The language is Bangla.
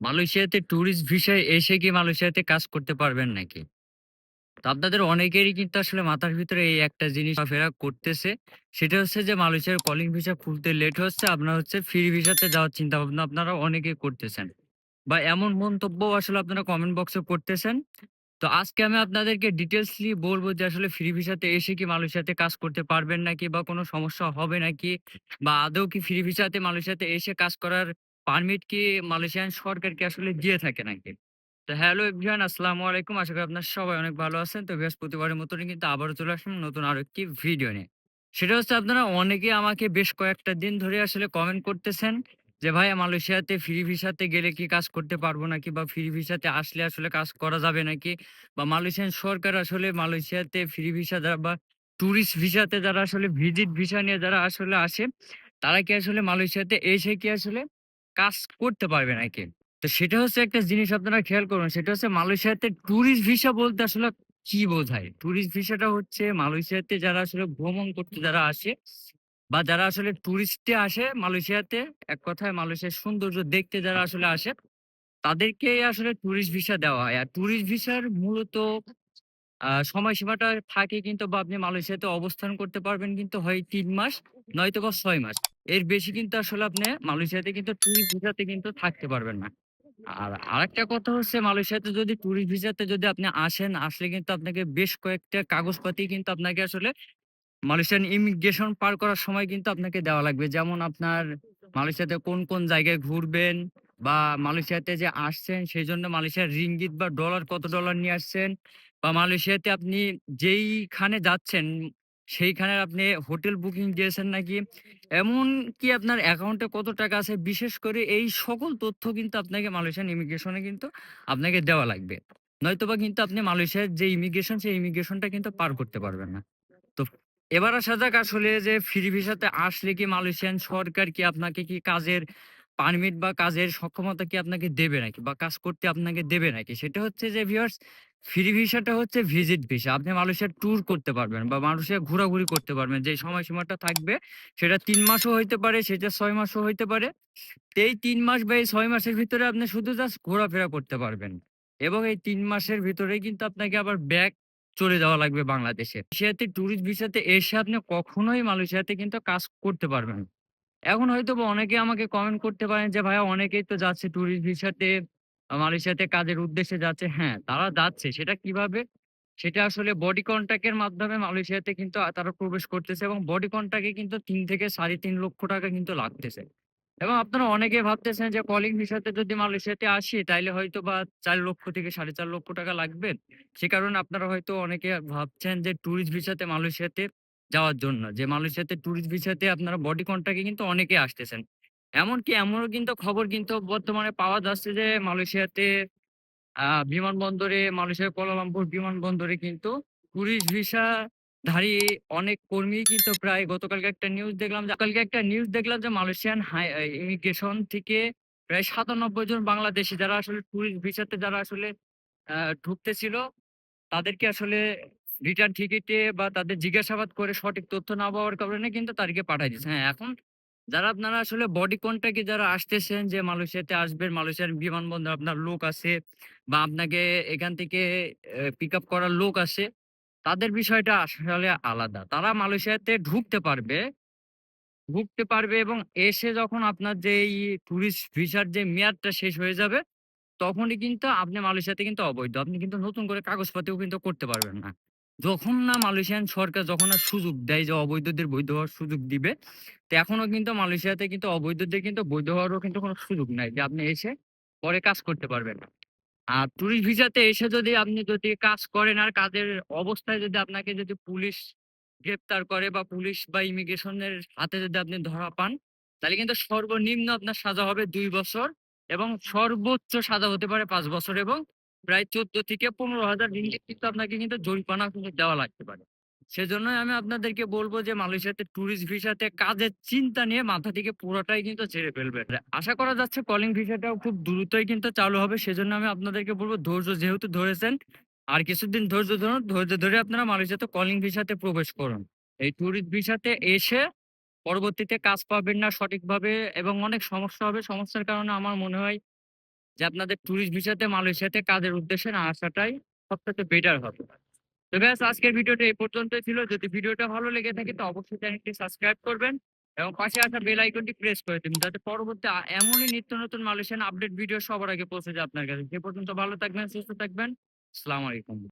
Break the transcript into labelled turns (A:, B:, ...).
A: মালয়েশিয়াতে টুরিস্ট ভিসায় এসে কি মালয়েশিয়াতে কাজ করতে পারবেন নাকি? তো আপনাদের অনেকেরই কিন্তু আসলে মাথার ভিতরে এই একটা জিনিস চলাফেরা করতেছে। সেটা হচ্ছে যে মালয়েশিয়ার কলিং ভিসা খুলতে লেট হচ্ছে। আপনার হচ্ছে ফ্রি ভিসাতে যাওয়ার চিন্তাভাবনা আপনারা অনেকেই করতেছেন। বা এমন মন্তব্যও আসলে আপনারা কমেন্ট বক্সে করতেছেন। তো আজকে আমি আপনাদেরকে ডিটেইলসলি বলব যে আসলে ফ্রি ভিসাতে এসে কি মালয়েশিয়াতে কাজ করতে পারবেন নাকি বা কোনো সমস্যা হবে নাকি? বা আদৌ কি ফ্রি ভিসাতে মালয়েশিয়াতে এসে কাজ করার পারমিট কি মালয়েশিয়ান সরকার কি আসলে দিয়ে থাকে নাকি? তো হ্যালো এভরিওয়ান আসসালামু আলাইকুম। আশা করি আপনারা সবাই অনেক ভালো আছেন। তো বৃহস্পতিবারের মতনই কিন্তু আবারও চলে আসলাম নতুন আরও একটি ভিডিও নিয়ে। সেটা হচ্ছে আপনারা অনেকেই আমাকে বেশ কয়েকটা দিন ধরে আসলে কমেন্ট করতেছেন যে, "ভাইয়া মালয়েশিয়াতে ফ্রি ভিসাতে গেলে কি কাজ করতে পারব নাকি? বা ফ্রি ভিসাতে আসলে আসলে কাজ করা যাবে নাকি? বা মালয়েশিয়ান সরকার আসলে মালয়েশিয়াতে ফ্রি ভিসা যারা বা টুরিস্ট ভিসাতে যারা আসলে ভিজিট ভিসা নিয়ে যারা আসলে আসে, তারা কি আসলে মালয়েশিয়াতে এসে কি আসলে কাজ করতে পারবে নাকি?" তো সেটা হচ্ছে একটা জিনিস আপনারা খেয়াল করুন। সেটা হচ্ছে মালয়েশিয়াতে ট্যুরিস্ট ভিসা বলতে আসলে কি বোঝায়? টুরিস্ট ভিসাটা হচ্ছে মালয়েশিয়াতে যারা আসলে ভ্রমণ করতে যারা আসে বা যারা আসলে টুরিস্টে আসে মালয়েশিয়াতে, এক কথায় মালয়েশিয়ার সৌন্দর্য দেখতে যারা আসলে আসে, তাদেরকে আসলে টুরিস্ট ভিসা দেওয়া হয়। আর ট্যুরিস্ট ভিসার মূলত সময়সীমাটা থাকে কিন্তু বা আপনি মালয়েশিয়াতে অবস্থান করতে পারবেন কিন্তু হয় তিন মাস নয়তো বা ছয় মাস। এর বেশি কিন্তু আসলে আপনি মালয়েশিয়াতে কিন্তু টুরিস্ট ভিসাতে কিন্তু থাকতে পারবেন না। আর আরেকটা কথা হচ্ছে মালয়েশিয়াতে যদি টুরিস্ট ভিসাতে যদি আপনি আসেন, আসলে কিন্তু আপনাকে বেশ কয়েকটা কাগজপাতি কিন্তু আপনাকে আসলে মালয়েশিয়ান ইমিগ্রেশন পার করার সময় কিন্তু আপনাকে দেওয়া লাগবে। যেমন আপনার মালয়েশিয়াতে কোন, কোন জায়গায় ঘুরবেন বা মালয়েশিয়াতে যে আসছেন সেই জন্য মালয়েশিয়ার রিঙ্গিত বা ডলার কত ডলার নিয়ে আসছেন বা মালয়েশিয়াতে আপনি যেইখানে যাচ্ছেন সেইখানের আপনি হোটেল বুকিং দিয়েছেন নাকি? এমনকি আপনার অ্যাকাউন্টে কত টাকা আছে বিশেষ করে এই সকল তথ্য কিন্তু আপনাকে মালয়েশিয়ান ইমিগ্রেশনে কিন্তু আপনাকে দেওয়া লাগবে। নয়তোবা কিন্তু আপনি মালয়েশিয়ার যে ইমিগ্রেশন সেই ইমিগ্রেশনটা কিন্তু পার করতে পারবেন না। তো এবার আসা যাক আসলে যে ফ্রি ভিসাতে আসলে কি মালয়েশিয়ান সরকার কি আপনাকে কি কাজের পারমিট বা কাজের সক্ষমতা কি আপনাকে দেবে নাকি? বা কাজ করতে আপনাকে দেবে নাকি? সেটা হচ্ছে যে ভিউয়ার্স ফ্রি ভিসাটা হচ্ছে ভিজিট ভিসা। আপনি মালয়েশিয়ার ট্যুর করতে পারবেন বা মালয়েশিয়া ঘোরাঘুরি করতে পারবেন। যে সময়সীমাটা থাকবে সেটা তিন মাসও হইতে পারে, সেটা ছয় মাসও হইতে পারে। এই ৩ মাস বা এই ছয় মাসের ভিতরে আপনি শুধু জাস্ট ঘোরাফেরা করতে পারবেন। এবং এই তিন মাসের ভিতরেই কিন্তু আপনাকে আবার ব্যাক চলে যাওয়া লাগবে বাংলাদেশে। মালয়েশিয়াতে ট্যুরিস্ট ভিসাতে এসে আপনি কখনোই মালয়েশিয়াতে কিন্তু কাজ করতে পারবেন। এখন হয়তোবা অনেকে আমাকে কমেন্ট করতে পারেন যে, "ভাইয়া অনেকেই তো যাচ্ছে ট্যুরিস্ট ভিসাতে মালয়েশিয়াতে কাজের উদ্দেশ্যে যাচ্ছে।" হ্যাঁ, তারা যাচ্ছে। সেটা কীভাবে? সেটা আসলে বডি কন্ট্যাক্ট এর মাধ্যমে মালয়েশিয়াতে কিন্তু তারা প্রবেশ করতেছে এবং বডি কন্ট্যাক্ট এ কিন্তু ৩ থেকে ৳৩.৫ কিন্তু লাগতেছে। এবং আপনারা অনেকে ভাবতেছেন যে কলিং ভিসাতে যদি মালয়েশিয়াতে আসি তাইলে হয়তোবা ৳৪,০০,০০০ থেকে ৳৪,৫০,০০০ লাগবে। সে কারণে আপনারা হয়তো অনেকে ভাবছেন যে টুরিস্ট ভিসাতে মালয়েশিয়াতে যাওয়ার জন্য। যে মালয়েশিয়াতে টুরিস্ট ভিসাতে আপনারা বডি কন্ট্রাক্ট এ কিন্তু অনেকে আসতেছেন। এমনকি এমনও কিন্তু খবর কিন্তু বর্তমানে পাওয়া যাচ্ছে যে মালয়েশিয়াতে বিমানবন্দরে মালয়েশিয়ার কুয়ালালামপুর বিমানবন্দরে কিন্তু টুরিস্ট ভিসাধারী অনেক কর্মী কিন্তু প্রায় গতকালকে একটা নিউজ দেখলাম কালকে একটা নিউজ দেখলাম যে মালয়েশিয়ান হাই ইমিগ্রেশন থেকে প্রায় ৯৭ জন বাংলাদেশী যারা আসলে টুরিস্ট ভিসাতে যারা আসলে ঢুকতেছিল তাদেরকে আসলে রিটার্ন টিকিটে বা তাদের জিজ্ঞাসাবাদ করে সঠিক তথ্য না পাওয়ার কারণে কিন্তু তাদেরকে পাঠায় দিয়েছে। হ্যাঁ, এখন যারা আপনারা আসলে বডি কন্ট্যাক্ট যারা আসতেছেন যে মালয়েশিয়াতে আসবেন, মালয়েশিয়ার বিমানবন্দরে আপনার লোক আছে বা আপনাকে এখান থেকে এ পিকআপ করার লোক আসে, তাদের বিষয়টা আসলে আলাদা। তারা মালয়েশিয়াতে ঢুকতে পারবে ঢুকতে পারবে এবং এসে যখন আপনার যে এই টুরিস্ট ভিসার যে মেয়াদটা শেষ হয়ে যাবে তখনই কিন্তু আপনি মালয়েশিয়াতে কিন্তু অবৈধ। আপনি কিন্তু নতুন করে কাগজপাতিও কিন্তু করতে পারবেন না। যখন না মালয়েশিয়ান সরকার যখন না সুযোগ দেয় যে অবৈধদের বৈধ হওয়ার সুযোগ দিবে, তো এখনও কিন্তু মালয়েশিয়াতে কিন্তু অবৈধদের কিন্তু বৈধ হওয়ারও কিন্তু কোন সুযোগ নাই যে আপনি এসে পরে কাজ করতে পারবেন। আর টুরিস্ট ভিসাতে এসে যদি আপনি যদি কাজ করেন আর কাজের অবস্থায় যদি আপনাকে যদি পুলিশ গ্রেপ্তার করে বা পুলিশ বা ইমিগ্রেশনের হাতে যদি আপনি ধরা পান, তাহলে কিন্তু সর্বনিম্ন আপনার সাজা হবে দুই বছর এবং সর্বোচ্চ সাজা হতে পারে পাঁচ বছর এবং প্রায় ১৪ থেকে ১৫,০০০ রিঙ্গিত কিন্তু আপনাকে কিন্তু জরিমানা কিন্তু দেওয়া লাগতে পারে। সেজন্যই আমি আপনাদেরকে বলব যে মালয়েশিয়াতে ট্যুরিস্ট ভিসাতে কাজের চিন্তা নিয়ে মাথা থেকে পুরোটাই কিন্তু ঝেড়ে ফেলবে আশা করা যাচ্ছে কলিং ভিসাটাও খুব দ্রুতই কিন্তু চালু হবে। সেজন্য আমি আপনাদেরকে বলব ধৈর্য যেহেতু ধরেছেন, আর কিছুদিন ধৈর্য ধরুন। ধৈর্য ধরে আপনারা মালয়েশিয়াতে কলিং ভিসাতে প্রবেশ করুন। এই টুরিস্ট ভিসাতে এসে পরবর্তীতে কাজ পাবেন না সঠিকভাবে এবং অনেক সমস্যা হবে। সমস্যার কারণে আমার মনে হয় যে আপনাদের ট্যুরিস্ট ভিসাতে মালয়েশিয়াতে কাজের উদ্দেশ্যে না আসাটাই সবথেকে বেটার হবে। তো ব্যাস আজকের ভিডিওটা এই পর্যন্তই ছিল। যদি ভিডিওটা ভালো লেগে থাকে তো অবশ্যই চ্যানেলটি সাবস্ক্রাইব করবেন এবং পাশে আসা বেল আইকনটি প্রেস করে দিন যাতে পরবর্তী এমনই নিত্য নতুন মালয়েশিয়ান আপডেট ভিডিও সবার আগে পৌঁছে যায় আপনার কাছে। সে পর্যন্ত ভালো থাকবেন, সুস্থ থাকবেন। আসসালামু আলাইকুম।